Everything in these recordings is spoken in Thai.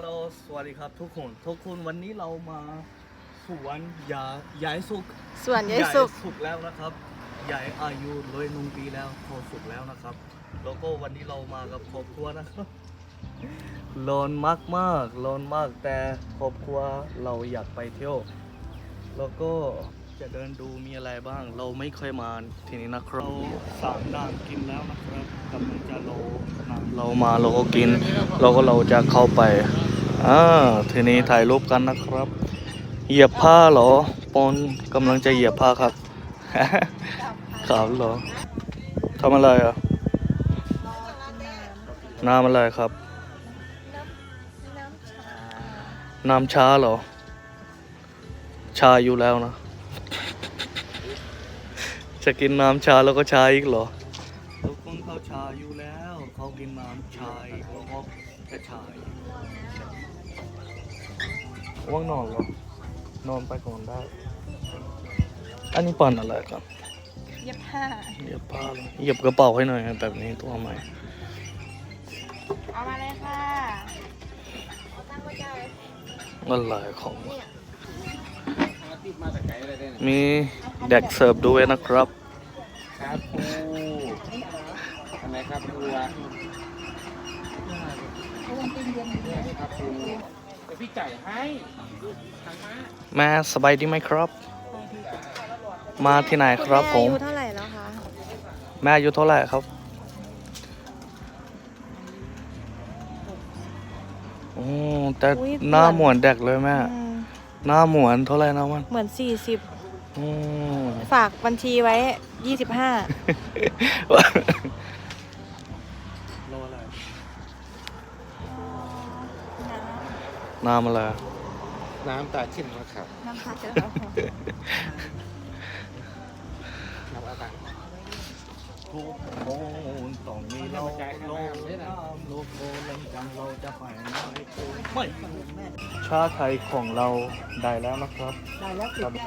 ฮัลโหลสวัสดีครับทุกคนทุกคนวันนี้เรามาสวนยาใหญ่สุกส่วนยายสุกสุกแล้วนะครับใหญ่อายุเลยหนึ่งปีแล้วพอสุกแล้วนะครับ แล้วก็วันนี้เรามากับครอบครัวนะครับร้อนมากมากๆร้อนมากแต่ครอบครัวเราอยากไปเที่ยว แล้วก็จะเดินดูมีอะไรบ้าง เราไม่เคยมาทีนี้นะครับเราสามด่านกินแล้วนะครับกำลังจะโลน้ำเรามาเราก็กิน เราก็เราจะเข้าไป อ่าทีนี้ถ่ายรูปกันนะครับ เหยียบผ้าเหรอปอนกำลังจะเหยียบผ้าครับครับเหรอทำอะไรอะน้ำอะไรครับ น้ำชาเหรอ ชาอยู่แล้วนะ จะกินน้ำชาแล้วก็ชาอีกเหรอทุกคนเขาชาอยู่แล้ว เขากินน้ำชาอีกแล้วก็แค่ชา ว่างนอนเหรอนอนไปก่อนได้ อันนี้ปั่นอะไรครับ เย็บผ้าเหยียบผ้าเลยเหยียบกระเป๋าให้หน่อยแบบนี้ตัวใหม่ เอามาเลยค่ะอะไรของ มีเด็กเสิร์ฟด้วยนะครับ ครับครู พี่จ่ายให้มาสบายดีไหมครับ มาที่ไหนครับผมแม่อายุเท่าไหร่แล้วคะ แม่อายุเท่าไหร่ครับโอ้แต่หน้าหมวนเด็กเลยแม่หน้าหมวนเท่าไหร่นะมันเหมือนสี่สิบฝากบัญชีไว้ยี่สิบห้า น้ำอะไรน้ำตาชิ้นมาครับน้ำค่ะเจอน้ำอะไรทุกคนต้องมีเราโลกน้ำโลกโลเล่นกันเราจะไปไหนไม่ชาไทยของเราได้แล้วนะครับ ได้แล้วติดได้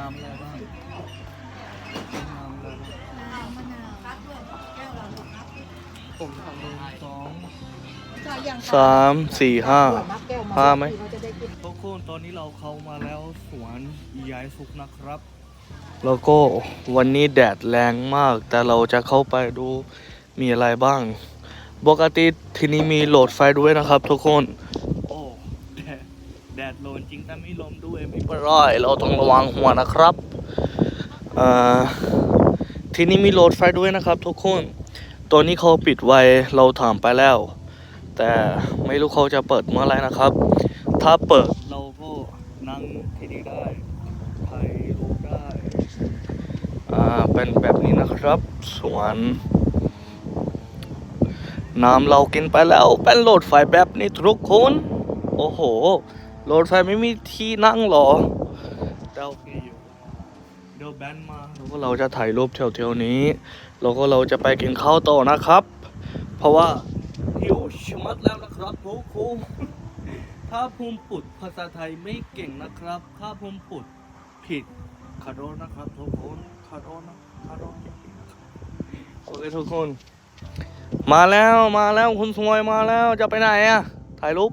น้ำอะไรบ้างน้ำอะไรบ้างนับด้วยแก้วเราลูกนับผมทำมือสองก็ยังสามสี่ห้านับแก้วมาห้าไหม ทุกคนตอนนี้เราเข้ามาแล้วสวนยายสุกนะครับ แล้วก็วันนี้แดดแรงมาก แต่เราจะเข้าไปดูมีอะไรบ้างปกติที่นี่มีโหลดไฟด้วยนะครับ ทุกคน ดแดดโลนจริงแต่ไม่ลมด้วยไม่เป็นไรเราต้องระวังหัวนะครับที่นี่มีโหลดไฟด้วยนะครับ ทุกคนตัวนี้เขาปิดไว้เราถามไปแล้ว แต่ไม่รู้เขาจะเปิดเมื่อไรนะครับ ถ้าเปิดเราก็นั่งที่นี่ได้ถ่ายรูปได้อ่าเป็นแบบนี้นะครับ สวนน้ำเรากินไปแล้วเป็นโหลดไฟแบบนี้ทุกคน โอ้โห โหลดไฟไม่มีที่นั่งหรอแต่โอเคอยู่เดี๋ยวแบนมาแล้วก็เราจะถ่ายรูปแถวๆนี้ แล้วก็เราจะไปกินข้าวต่อนะครับ เพราะว่าหิวชะมัดแล้วนะครับทุกคนถ้าผมปุดภาษาไทยไม่เก่งนะครับ ถ้าผมปุดผิดขอโทษนะครับทุกคนขอโทษนะขอโทษจริงๆนะครับโอเคทุกคน มาแล้วมาแล้วคุณสวยมาแล้วจะไปไหนอะถ่ายรูป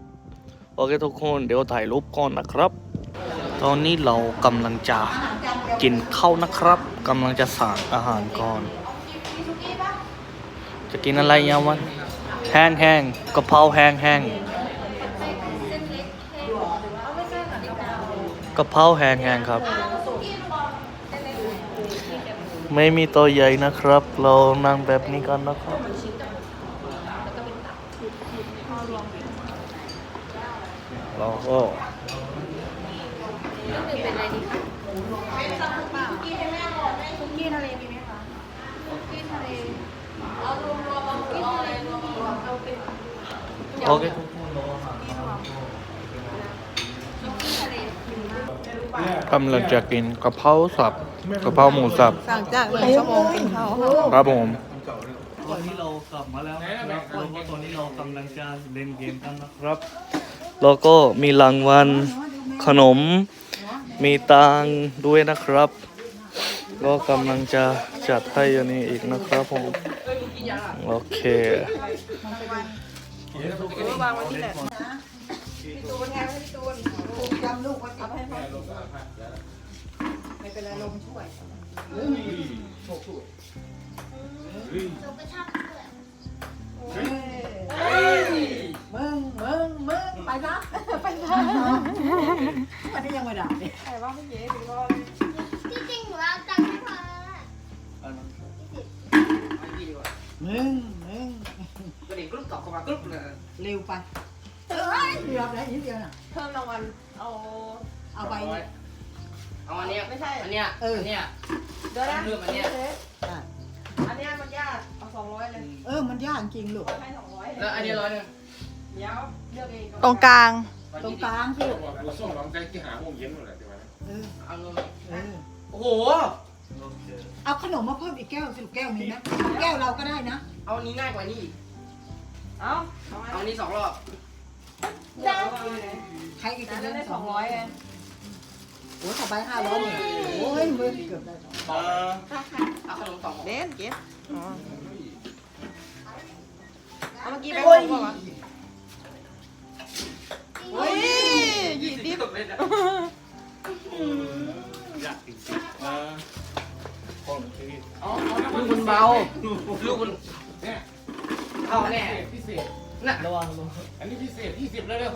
โอเคทุกคนเดี๋ยวถ่ายรูปก่อนนะครับ ตอนนี้เรากำลังจะกินข้าวนะครับกำลังจะสั่งอาหารก่อน จะกินอะไรยาวันแห้งแห้งกะเพราแห้งแห้งกะเพราแห้งแห้งครับ ไม่มีตัวใหญ่นะครับ เรานั่งแบบนี้กันนะครับ กเราก็โอเคกำลังจะกินกระเพราสับกระเพราหมูสับสั่งจากหนึ่ชั่วโมงครับผมตอนนี้เรากลับมาแล้วแล้วก็ตอนนี้เรากำลังจะเล่นเกมกันนะครับ แล้วก็มีรางวัลขนม มีตังค์ด้วยนะครับ ก็กำลังจะจัดให้อันนี้อีกนะครับผม โอเควางไว้ที่ไหนจำลูกไว้เอาไปให้พ่อไม่เป็นไรลมช่วย ได้เลยใครว่าไม่เย้ดีว่าที่จริงหนูเอาตังค์ไม่พอแล้วแหละมึงมึงกระดิ่งกรุ๊ปตอบเข้ามากรุ๊ปเลยเร็วไปเอ้ยเรียบแล้วนิดเดียวน่ะเพิ่มรางวัลเอาเอาไปเนี่ยเอาอันเนี้ยไม่ใช่อันเนี้ยเอออันเนี้ยเดี๋ยวนะเพิ่มอันเนี้ยได้อันเนี้ยมันยากเอาสองร้อยเลยเออมันยากจริงลูกให้สองร้อยแล้วอันนี้ร้อยหนึ่งเดี๋ยวเลือกเองตรงกลาง ตรงกลางสิลูกดูส่งร้องใจที่หาโมง เย็นหมดเลยเดี๋ยวนะเออเอาเงินเออโอ้โห เอาขนมมาเพิ่มอีกแก้วสิลูกแก้วมีนะแก้วเราก็ได้นะ เอาอันนี้ง่ายกว่านี้อีกเอาเอาไว้เอาอันนี้สองรอบเดี๋ยวเอาไว้ใครอีกอัจะนเล่นั้นนได้สสอองงร้ร้ออยยเองโอ้ยต่อไปห้าร้อยเนี่ยโอ้ยมือเกือบได้สองเอาขนมสองห่อเล่นเก็บอ๋อเอาเมื่อกี้ไปบอกว่าวะโอ้ยยี่สิบอย ลูกมันเบา ลูกมันเนี่ยเอาแน่พิเศษน่ะระวังระวังอันนี้พิเศษที่สิบแล้วเร็ว